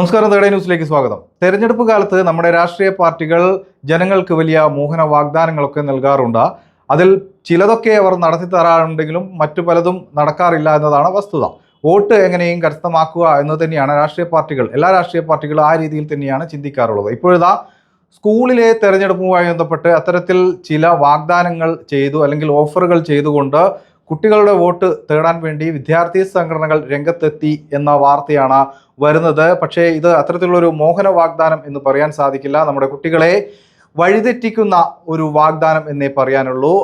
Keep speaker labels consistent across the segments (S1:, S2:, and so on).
S1: നമസ്കാരം തേടേ ന്യൂസിലേക്ക് സ്വാഗതം. തെരഞ്ഞെടുപ്പ് കാലത്ത് നമ്മുടെ രാഷ്ട്രീയ പാർട്ടികൾ ജനങ്ങൾക്ക് വലിയ മോഹന വാഗ്ദാനങ്ങളൊക്കെ നൽകാറുണ്ട്. അതിൽ ചിലതൊക്കെ അവർ നടത്തി തരാറുണ്ടെങ്കിലും മറ്റു പലതും നടക്കാറില്ല എന്നതാണ് വസ്തുത. വോട്ട് എങ്ങനെയും കരസ്ഥമാക്കുക എന്ന് തന്നെയാണ് രാഷ്ട്രീയ പാർട്ടികൾ എല്ലാ രാഷ്ട്രീയ പാർട്ടികളും ആ രീതിയിൽ തന്നെയാണ് ചിന്തിക്കാറുള്ളത്. ഇപ്പോഴിതാ സ്കൂളിലെ തെരഞ്ഞെടുപ്പുമായി ബന്ധപ്പെട്ട് അത്തരത്തിൽ ചില വാഗ്ദാനങ്ങൾ ചെയ്തു അല്ലെങ്കിൽ ഓഫറുകൾ ചെയ്തുകൊണ്ട് കുട്ടികളുടെ വോട്ട് തേടാൻ വേണ്ടി വിദ്യാർത്ഥി സംഘടനകൾ രംഗത്തെത്തി എന്ന വാർത്തയാണ് വരുന്നത്. പക്ഷേ ഇത് അത്തരത്തിലുള്ളൊരു മോഹന വാഗ്ദാനം എന്ന് പറയാൻ സാധിക്കില്ല. നമ്മുടെ കുട്ടികളെ വഴിതെറ്റിക്കുന്ന ഒരു വാഗ്ദാനം എന്നേ പറയാനുള്ളൂ.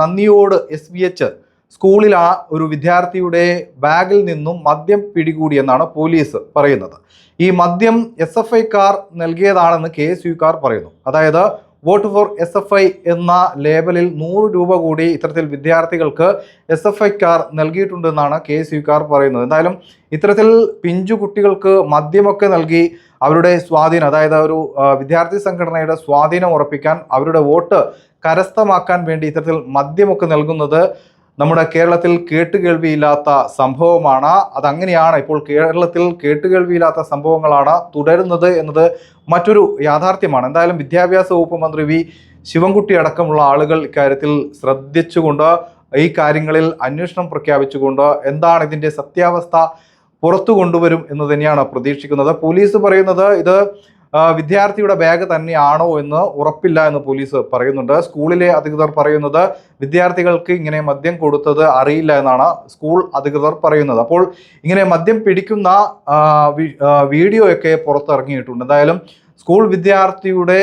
S1: നന്ദിയോട് എസ് ബി എച്ച് സ്കൂളിൽ ആ ഒരു വിദ്യാർത്ഥിയുടെ ബാഗിൽ നിന്നും മദ്യം പിടികൂടിയെന്നാണ് പോലീസ് പറയുന്നത്. ഈ മദ്യം എസ് എഫ് ഐക്കാർ നൽകിയതാണെന്ന് കെ എസ് യുക്കാർ പറയുന്നു. അതായത് vote for S F I എന്ന ലേബലിൽ നൂറ് രൂപ കൂടി ഇത്തരത്തിൽ വിദ്യാർത്ഥികൾക്ക് എസ് എഫ് ഐക്കാർ നൽകിയിട്ടുണ്ടെന്നാണ് കെ എസ് പറയുന്നത്. എന്തായാലും ഇത്തരത്തിൽ പിഞ്ചു കുട്ടികൾക്ക് മദ്യമൊക്കെ നൽകി അവരുടെ സ്വാധീനം അതായത് ഒരു വിദ്യാർത്ഥി സംഘടനയുടെ സ്വാധീനം ഉറപ്പിക്കാൻ അവരുടെ വോട്ട് കരസ്ഥമാക്കാൻ വേണ്ടി ഇത്തരത്തിൽ മദ്യമൊക്കെ നൽകുന്നത് നമ്മുടെ കേരളത്തിൽ കേട്ടുകേൾവിയില്ലാത്ത സംഭവമാണ്. അതങ്ങനെയാണ് ഇപ്പോൾ കേരളത്തിൽ കേട്ടുകേൾവിയില്ലാത്ത സംഭവങ്ങളാണ് തുടരുന്നത് എന്നത് മറ്റൊരു യാഥാർത്ഥ്യമാണ്. എന്തായാലും വിദ്യാഭ്യാസ വകുപ്പ് മന്ത്രി വി. ശിവൻകുട്ടി അടക്കമുള്ള ആളുകൾ ഇക്കാര്യത്തിൽ ശ്രദ്ധിച്ചുകൊണ്ട് ഈ കാര്യങ്ങളിൽ അന്വേഷണം പ്രഖ്യാപിച്ചുകൊണ്ട് എന്താണ് ഇതിന്റെ സത്യാവസ്ഥ പുറത്തു കൊണ്ടുവരും എന്ന് തന്നെയാണ് പ്രതീക്ഷിക്കുന്നത്. പോലീസ് പറയുന്നത് ഇത് വിദ്യാർത്ഥിയുടെ ബാഗ് തന്നെയാണോ എന്ന് ഉറപ്പില്ല എന്ന് പോലീസ് പറയുന്നുണ്ട്. സ്കൂളിലെ അധികൃതർ പറയുന്നത് വിദ്യാർത്ഥികൾക്ക് ഇങ്ങനെ മദ്യം കൊടുത്തത് അറിയില്ല എന്നാണ് സ്കൂൾ അധികൃതർ പറയുന്നത്. അപ്പോൾ ഇങ്ങനെ മദ്യം പിടിക്കുന്ന വീഡിയോയൊക്കെ പുറത്തിറങ്ങിയിട്ടുണ്ട്. എന്തായാലും സ്കൂൾ വിദ്യാർത്ഥിയുടെ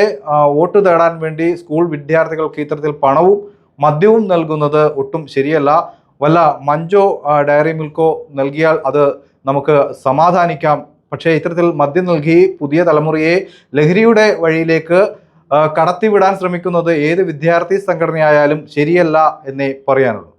S1: വോട്ട് തേടാൻ വേണ്ടി സ്കൂൾ വിദ്യാർത്ഥികൾക്ക് ഇത്തരത്തിൽ പണവും മദ്യവും നൽകുന്നത് ഒട്ടും ശരിയല്ല. വല്ല മഞ്ചോ ഡയറി മിൽക്കോ നൽകിയാൽ അത് നമുക്ക് സമാധാനിക്കാം പക്ഷേ ഇത്തരത്തിൽ മദ്യം നൽകി പുതിയ തലമുറയെ ലഹരിയുടെ വഴിയിലേക്ക് കടത്തിവിടാൻ ശ്രമിക്കുന്നത് ഏത് വിദ്യാർത്ഥി സംഘടനയായാലും ശരിയല്ല എന്നേ പറയാനുള്ളൂ.